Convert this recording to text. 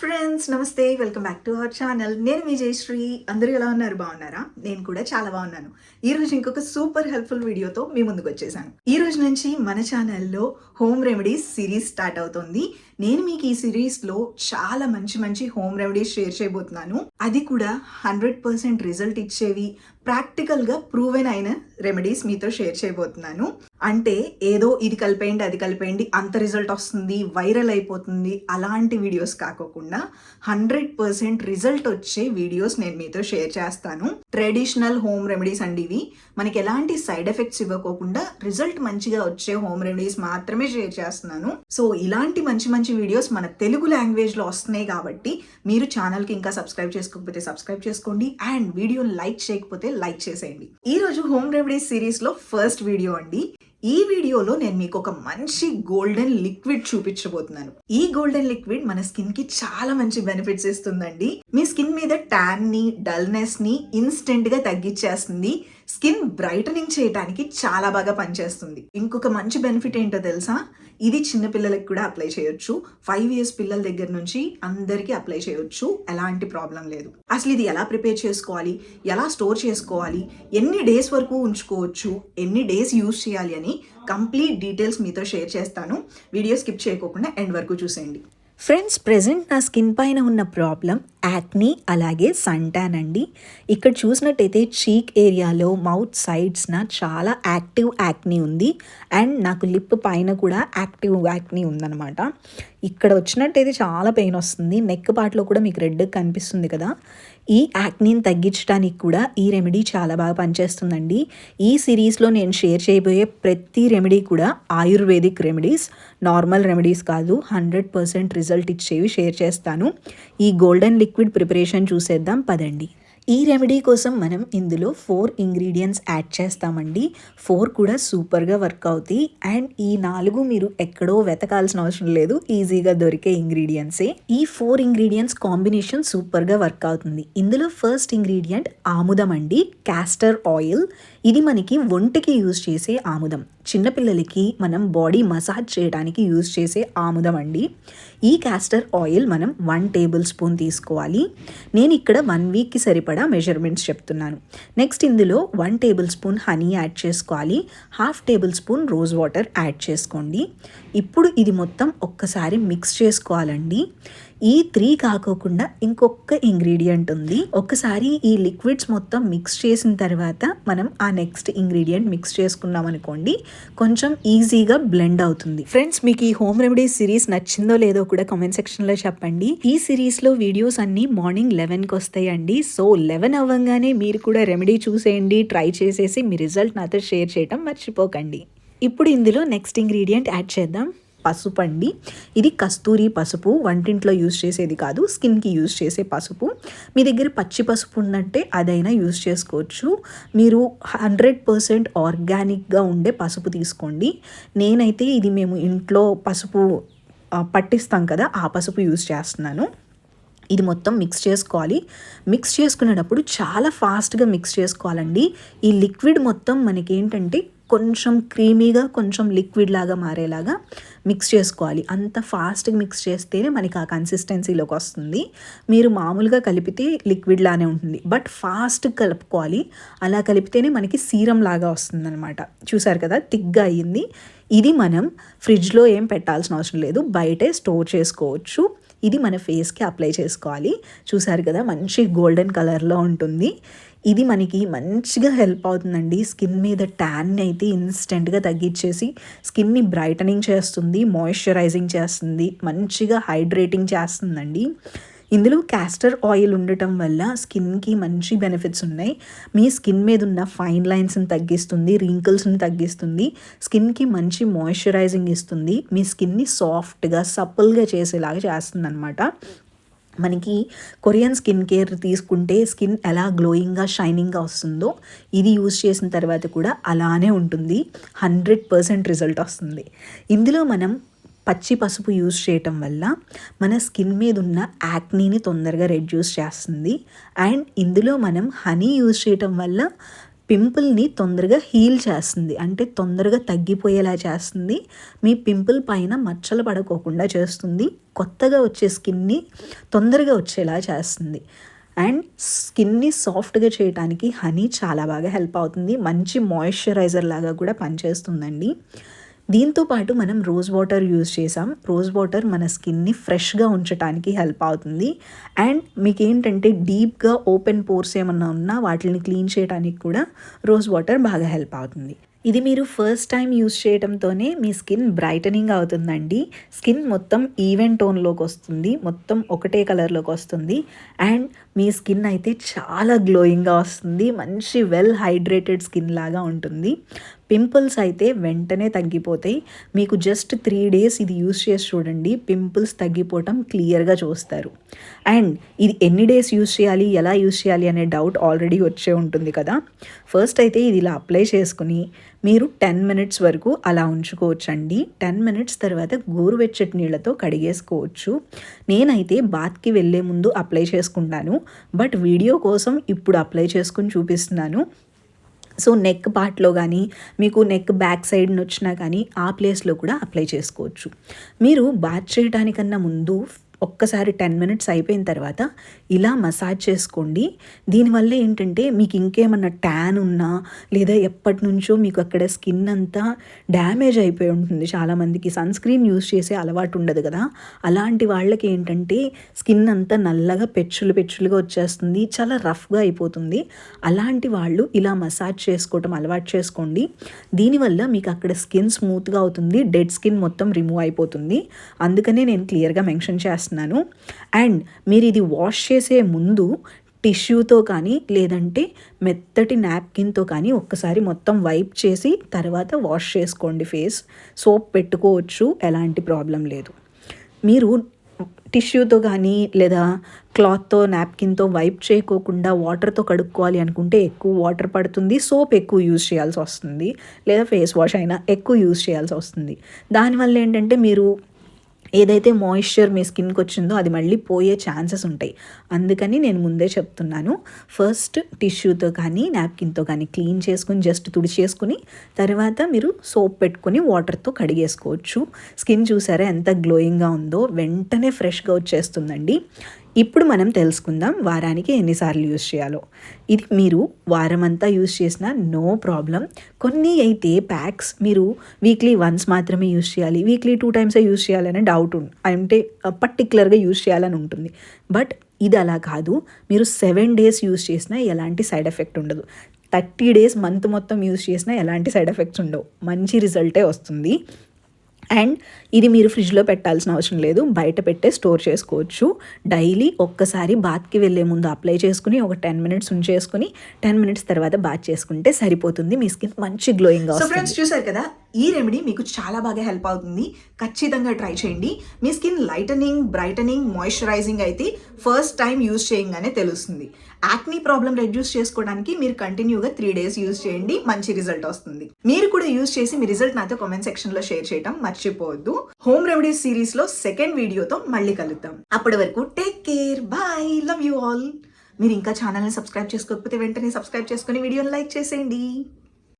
Friends నమస్తే welcome back to our channel నేను విజయశ్రీ అందరూ ఎలా ఉన్నారు? బాగున్నారా? నేను కూడా చాలా బాగున్నాను. ఈ రోజు ఇంకొక సూపర్ హెల్ప్ఫుల్ వీడియోతో మీ ముందుకు వచ్చేసాను. ఈ రోజు నుంచి మన ఛానల్లో హోమ్ రెమెడీస్ సిరీస్ స్టార్ట్ అవుతుంది. నేను మీకు ఈ సిరీస్లో చాలా మంచి మంచి హోమ్ రెమెడీస్ షేర్ చేయబోతున్నాను. అది కూడా హండ్రెడ్ పర్సెంట్ రిజల్ట్ ఇచ్చేవి ప్రాక్టికల్గా ప్రూవెన్ అయిన రెమెడీస్ మీతో షేర్ చేయబోతున్నాను. అంటే ఏదో ఇది కలిపేయండి అది కలిపేయండి అంత రిజల్ట్ వస్తుంది వైరల్ అయిపోతుంది అలాంటి వీడియోస్ కాకోకుండా హండ్రెడ్ పర్సెంట్ రిజల్ట్ వచ్చే వీడియోస్ నేను మీతో షేర్ చేస్తాను. ట్రెడిషనల్ హోమ్ రెమెడీస్ అండి ఇవి. మనకి ఎలాంటి సైడ్ ఎఫెక్ట్స్ ఇవ్వకోకుండా రిజల్ట్ మంచిగా వచ్చే హోమ్ రెమెడీస్ మాత్రమే షేర్ చేస్తున్నాను. సో ఇలాంటి మంచి మంచి వీడియోస్ మన తెలుగు లాంగ్వేజ్లో వస్తున్నాయి కాబట్టి మీరు ఛానల్కి ఇంకా సబ్స్క్రైబ్ చేసుకోకపోతే సబ్స్క్రైబ్ చేసుకోండి అండ్ వీడియో లైక్ చేయకపోతే లైక్ చేసేయండి. ఈ రోజు హోమ్ రెమెడీస్ సిరీస్లో ఫస్ట్ వీడియో అండి. ఈ వీడియోలో నేను మీకు ఒక మంచి గోల్డెన్ లిక్విడ్ చూపించబోతున్నాను. ఈ గోల్డెన్ లిక్విడ్ మన స్కిన్కి చాలా మంచి బెనిఫిట్స్ ఇస్తుందండి. మీ స్కిన్ మీద ట్యాన్ని డల్నెస్ని ఇన్స్టెంట్గా తగ్గించేస్తుంది. స్కిన్ బ్రైటనింగ్ చేయడానికి చాలా బాగా పనిచేస్తుంది. ఇంకొక మంచి బెనిఫిట్ ఏంటో తెలుసా? ఇది చిన్న పిల్లలకి కూడా అప్లై చేయొచ్చు. ఫైవ్ ఇయర్స్ పిల్లల దగ్గర నుంచి అందరికీ అప్లై చేయొచ్చు. ఎలాంటి ప్రాబ్లం లేదు. అసలు ఇది ఎలా ప్రిపేర్ చేసుకోవాలి? ఎలా స్టోర్ చేసుకోవాలి? ఎన్ని డేస్ వరకు ఉంచుకోవచ్చు? ఎన్ని డేస్ యూస్ చేయాలి అని కంప్లీట్ డీటెయిల్స్ మీతో షేర్ చేస్తాను. వీడియో స్కిప్ చేయకోకుండా ఎండ్ వరకు చూసేయండి. ఫ్రెండ్స్ ప్రెసెంట్ నా స్కిన్ పైన ఉన్న ప్రాబ్లం యాక్నీ అలాగే సంటాన్ అండి ఇక్కడ చూసినట్టయితే చీక్ ఏరియాలో మౌత్ సైడ్స్న చాలా యాక్టివ్ యాక్నీ ఉంది. అండ్ నాకు లిప్ పైన కూడా యాక్టివ్ యాక్నీ ఉందన్నమాట. ఇక్కడ వచ్చినట్టయితే చాలా పెయిన్ వస్తుంది. నెక్ పార్ట్లో కూడా మీకు రెడ్ కనిపిస్తుంది కదా. ఈ యాక్నీని తగ్గించడానికి కూడా ఈ రెమెడీ చాలా బాగా పనిచేస్తుందండి. ఈ సిరీస్లో నేను షేర్ చేయబోయే ప్రతి రెమెడీ కూడా ఆయుర్వేదిక్ రెమెడీస్ నార్మల్ రెమెడీస్ కాదు హండ్రెడ్ పర్సెంట్ రిజల్ట్ ఇచ్చేవి షేర్ చేస్తాను. ఈ గోల్డెన్ లిక్ లిక్విడ్ ప్రిపరేషన్ చూసేద్దాం పదండి. ఈ రెమెడీ కోసం మనం ఇందులో ఫోర్ ఇంగ్రీడియంట్స్ యాడ్ చేస్తామండి. ఫోర్ కూడా సూపర్గా వర్క్ అవుతాయి. అండ్ ఈ నాలుగు మీరు ఎక్కడో వెతకాల్సిన అవసరం లేదు. ఈజీగా దొరికే ఇంగ్రీడియంట్సే. ఈ ఫోర్ ఇంగ్రీడియంట్స్ కాంబినేషన్ సూపర్గా వర్క్ అవుతుంది. ఇందులో ఫస్ట్ ఇంగ్రీడియంట్ ఆముదం అండి. క్యాస్టర్ ఆయిల్ ఇది మనకి ఒంటికి యూజ్ చేసే ఆముదం. చిన్నపిల్లలకి మనం బాడీ మసాజ్ చేయడానికి యూజ్ చేసే ఆముదం అండి. ఈ క్యాస్టర్ ఆయిల్ మనం వన్ టేబుల్ స్పూన్ తీసుకోవాలి. నేను ఇక్కడ వన్ వీక్కి సరిపడా మెజర్మెంట్స్ చెప్తున్నాను. నెక్స్ట్ ఇందులో one tablespoon honey add చేసుకోవాలి. Half tablespoon rose water add చేసుకోండి. ఇప్పుడు ఇది మొత్తం ఒక్కసారి మిక్స్ చేసుకోవాలండి. ఈ త్రీ కాకోకుండా ఇంకొక ఇంగ్రీడియంట్ ఉంది. ఒకసారి ఈ లిక్విడ్స్ మొత్తం మిక్స్ చేసిన తర్వాత మనం ఆ నెక్స్ట్ ఇంగ్రీడియంట్ మిక్స్ చేసుకున్నాం అనుకోండి కొంచెం ఈజీగా బ్లెండ్ అవుతుంది. ఫ్రెండ్స్ మీకు ఈ హోమ్ రెమెడీస్ సిరీస్ నచ్చిందో లేదో కూడా కామెంట్ సెక్షన్లో చెప్పండి. ఈ సిరీస్లో వీడియోస్ అన్ని మార్నింగ్ లెవెన్కి వస్తాయండి. సో లెవెన్ అవ్వగానే మీరు కూడా రెమెడీ చూసేయండి ట్రై చేసేసి మీ రిజల్ట్ నాతో షేర్ చేయడం మర్చిపోకండి. ఇప్పుడు ఇందులో నెక్స్ట్ ఇంగ్రీడియంట్ యాడ్ చేద్దాం. పసుపు అండి ఇది కస్తూరి పసుపు వంటింట్లో యూజ్ చేసేది కాదు స్కిన్కి యూజ్ చేసే పసుపు. మీ దగ్గర పచ్చి పసుపు ఉందంటే అదైనా యూజ్ చేసుకోవచ్చు. మీరు హండ్రెడ్ పర్సెంట్ ఆర్గానిక్గా ఉండే పసుపు తీసుకోండి. నేనైతే ఇది మేము ఇంట్లో పసుపు పట్టిస్తాం కదా ఆ పసుపు యూజ్ చేస్తున్నాను. ఇది మొత్తం మిక్స్ చేసుకోవాలి. మిక్స్ చేసుకునేటప్పుడు చాలా ఫాస్ట్గా మిక్స్ చేసుకోవాలండి. ఈ లిక్విడ్ మొత్తం మనకి ఏంటంటే కొంచెం క్రీమీగా కొంచెం లిక్విడ్ లాగా మారేలాగా మిక్స్ చేసుకోవాలి. అంత ఫాస్ట్గా మిక్స్ చేస్తేనే మనకి ఆ కన్సిస్టెన్సీలోకి వస్తుంది. మీరు మామూలుగా కలిపితే లిక్విడ్ లానే ఉంటుంది. బట్ ఫాస్ట్ కలుపుకోవాలి. అలా కలిపితేనే మనకి సీరం లాగా వస్తుంది అనమాట చూసారు కదా? థిక్గా అయ్యింది. ఇది మనం ఫ్రిడ్జ్లో ఏం పెట్టాల్సిన అవసరం లేదు. బయటే స్టోర్ చేసుకోవచ్చు. ఇది మన ఫేస్కి అప్లై చేసుకోవాలి. చూసారు కదా మంచి గోల్డెన్ కలర్లో ఉంటుంది. ఇది మనకి మంచిగా హెల్ప్ అవుతుందండి. స్కిన్ మీద ట్యాన్ అయితే ఇన్స్టెంట్గా తగ్గించేసి స్కిన్ని బ్రైటనింగ్ చేస్తుంది మాయిశ్చరైజింగ్ చేస్తుంది మంచిగా హైడ్రేటింగ్ చేస్తుందండి. ఇందులో క్యాస్టర్ ఆయిల్ ఉండటం వల్ల స్కిన్కి మంచి బెనిఫిట్స్ ఉన్నాయి. మీ స్కిన్ మీద ఉన్న ఫైన్ లైన్స్ని తగ్గిస్తుంది రింకిల్స్ని తగ్గిస్తుంది స్కిన్కి మంచి మాయిశ్చరైజింగ్ ఇస్తుంది మీ స్కిన్ని సాఫ్ట్గా సప్పుల్గా చేసేలాగా చేస్తుంది అనమాట మనకి కొరియన్ స్కిన్ కేర్ తీసుకుంటే స్కిన్ ఎలా గ్లోయింగ్గా షైనింగ్గా వస్తుందో ఇది యూజ్ చేసిన తర్వాత కూడా అలానే ఉంటుంది. హండ్రెడ్ పర్సెంట్ రిజల్ట్ వస్తుంది. ఇందులో మనం పచ్చి పసుపు యూజ్ చేయటం వల్ల మన స్కిన్ మీద ఉన్న యాక్నీని తొందరగా రెడ్యూస్ చేస్తుంది. అండ్ ఇందులో మనం హనీ యూజ్ చేయటం వల్ల పింపుల్ని తొందరగా హీల్ చేస్తుంది. అంటే తొందరగా తగ్గిపోయేలా చేస్తుంది. మీ పింపుల్ పైన మచ్చలు పడుకోకుండా చేస్తుంది. కొత్తగా వచ్చే స్కిన్ని తొందరగా వచ్చేలా చేస్తుంది. అండ్ స్కిన్ని సాఫ్ట్గా చేయడానికి హనీ చాలా బాగా హెల్ప్ అవుతుంది. మంచి మాయిశ్చరైజర్ లాగా కూడా పనిచేస్తుందండి. దీంతో పాటు మనం రోజ్ వాటర్ యూజ్ చేసాం. రోజ్ వాటర్ మన స్కిన్ని ఫ్రెష్గా ఉంచడానికి హెల్ప్ అవుతుంది. అండ్ మీకు ఏంటంటే డీప్గా ఓపెన్ పోర్స్ ఏమన్నా ఉన్నా వాటిని క్లీన్ చేయడానికి కూడా రోజ్ వాటర్ బాగా హెల్ప్ అవుతుంది. ఇది మీరు ఫస్ట్ టైం యూస్ చేయడంతోనే మీ స్కిన్ బ్రైటనింగ్ అవుతుందండి. స్కిన్ మొత్తం ఈవెన్ టోన్లోకి వస్తుంది. మొత్తం ఒకటే కలర్లోకి వస్తుంది. అండ్ మీ స్కిన్ అయితే చాలా గ్లోయింగ్గా వస్తుంది. మంచి వెల్ హైడ్రేటెడ్ స్కిన్ లాగా ఉంటుంది. పింపుల్స్ అయితే వెంటనే తగ్గిపోతాయి. మీకు జస్ట్ త్రీ డేస్ ఇది యూస్ చేసి చూడండి. పింపుల్స్ తగ్గిపోవటం క్లియర్గా చూస్తారు. అండ్ ఇది ఎన్ని డేస్ యూస్ చేయాలి? ఎలా యూస్ చేయాలి అనే డౌట్ ఆల్రెడీ వచ్చే ఉంటుంది కదా. ఫస్ట్ అయితే ఇది ఇలా అప్లై చేసుకుని మీరు టెన్ మినిట్స్ వరకు అలా ఉంచుకోవచ్చండి. టెన్ మినిట్స్ తర్వాత గోరువెచ్చటి నీళ్ళతో కడిగేసుకోవచ్చు. నేనైతే బాత్కి వెళ్ళే ముందు అప్లై చేసుకుంటాను. బట్ వీడియో కోసం ఇప్పుడు అప్లై చేసుకుని చూపిస్తున్నాను. సో నెక్ పార్ట్లో కానీ మీకు నెక్ బ్యాక్ సైడ్ వచ్చినా కానీ ఆ ప్లేస్లో కూడా అప్లై చేసుకోవచ్చు. మీరు బాత్ చేయడానికన్నా ముందు ఒక్కసారి టెన్ మినిట్స్ అయిపోయిన తర్వాత ఇలా మసాజ్ చేసుకోండి. దీనివల్ల ఏంటంటే మీకు ఇంకేమన్నా ట్యాన్ ఉన్నా లేదా ఎప్పటి నుంచో మీకు అక్కడ స్కిన్ అంతా డ్యామేజ్ అయిపోయి ఉంటుంది. చాలామందికి సన్ స్క్రీన్ యూస్ చేసే అలవాటు ఉండదు కదా. అలాంటి వాళ్ళకి ఏంటంటే స్కిన్ అంతా నల్లగా పెచ్చులు పెచ్చులుగా వచ్చేస్తుంది. చాలా రఫ్గా అయిపోతుంది. అలాంటి వాళ్ళు ఇలా మసాజ్ చేసుకోవటం అలవాటు చేసుకోండి. దీనివల్ల మీకు అక్కడ స్కిన్ స్మూత్గా అవుతుంది. డెడ్ స్కిన్ మొత్తం రిమూవ్ అయిపోతుంది. అందుకనే నేను క్లియర్గా మెన్షన్ చేస్తున్నాను. అండ్ మీరు ఇది వాష్ చేసే ముందు టిష్యూతో కానీ లేదంటే మెత్తటి నాప్కిన్తో కానీ ఒక్కసారి మొత్తం వైప్ చేసి తర్వాత వాష్ చేసుకోండి ఫేస్. సోప్ పెట్టుకోవచ్చు ఎలాంటి ప్రాబ్లం లేదు. మీరు టిష్యూతో కానీ లేదా క్లాత్తో నాప్కిన్తో వైప్ చేయకోకుండా వాటర్తో కడుక్కోవాలి అనుకుంటే ఎక్కువ వాటర్ పడుతుంది సోప్ ఎక్కువ యూజ్ చేయాల్సి వస్తుంది లేదా ఫేస్ వాష్ అయినా ఎక్కువ యూజ్ చేయాల్సి వస్తుంది. దానివల్ల ఏంటంటే మీరు ఏదైతే మాయిశ్చర్ మీ స్కిన్కి వచ్చిందో అది మళ్ళీ పోయే ఛాన్సెస్ ఉంటాయి. అందుకని నేను ముందే చెప్తున్నాను. ఫస్ట్ టిష్యూతో కానీ నాప్కిన్తో కానీ క్లీన్ చేసుకుని జస్ట్ తుడిచేసుకుని తర్వాత మీరు సోప్ పెట్టుకొని వాటర్తో కడిగేసుకోవచ్చు. స్కిన్ చూసారా ఎంత గ్లోయింగ్గా ఉందో? వెంటనే ఫ్రెష్గా వచ్చేస్తుందండి. ఇప్పుడు మనం తెలుసుకుందాం వారానికి ఎన్నిసార్లు యూస్ చేయాలో. ఇది మీరు వారం అంతా యూస్ చేసినా నో ప్రాబ్లం. కొన్ని అయితే ప్యాక్స్ మీరు వీక్లీ వన్స్ మాత్రమే యూస్ చేయాలి వీక్లీ టూ టైమ్సే యూస్ చేయాలనే డౌట్ అంటే పర్టికులర్గా యూస్ చేయాలని ఉంటుంది. బట్ ఇది అలా కాదు. మీరు సెవెన్ డేస్ యూస్ చేసినా ఎలాంటి సైడ్ ఎఫెక్ట్ ఉండదు. థర్టీ డేస్ మంత్ మొత్తం యూస్ చేసినా ఎలాంటి సైడ్ ఎఫెక్ట్స్ ఉండవు. మంచి రిజల్టే వస్తుంది. అండ్ ఇది మీరు ఫ్రిడ్జ్లో పెట్టాల్సిన అవసరం లేదు. బయట పెట్టే స్టోర్ చేసుకోవచ్చు. డైలీ ఒక్కసారి బాత్కి వెళ్ళే ముందు అప్లై చేసుకుని ఒక టెన్ మినిట్స్ ఉంచేసుకుని టెన్ మినిట్స్ తర్వాత బాత్ చేసుకుంటే సరిపోతుంది. మీ స్కిన్ మంచి గ్లోయింగ్ సో ఫ్రెండ్స్ చూసారు కదా? ఈ రెమెడీ మీకు చాలా బాగా హెల్ప్ అవుతుంది. ఖచ్చితంగా ట్రై చేయండి. మీ స్కిన్ లైటనింగ్ బ్రైటనింగ్ మాయిశ్చరైజింగ్ అయితే ఫస్ట్ టైం యూజ్ చేయగానే తెలుస్తుంది. యాక్నీ ప్రాబ్లం రెడ్యూస్ చేసుకోవడానికి మీరు కంటిన్యూగా త్రీ డేస్ యూజ్ చేయండి. మంచి రిజల్ట్ వస్తుంది. మీరు కూడా యూజ్ చేసి మీ రిజల్ట్ నాతో కామెంట్ సెక్షన్లో షేర్ చేయడం మర్చిపోవద్దు. హోమ్ రెమెడీస్ సిరీస్లో సెకండ్ వీడియోతో మళ్ళీ కలుద్దాం. అప్పటి వరకు take care bye love you all మీరు ఇంకా ఛానల్ని సబ్స్క్రైబ్ చేసుకోకపోతే వెంటనే సబ్స్క్రైబ్ చేసుకుని వీడియోని లైక్ చేసేయండి.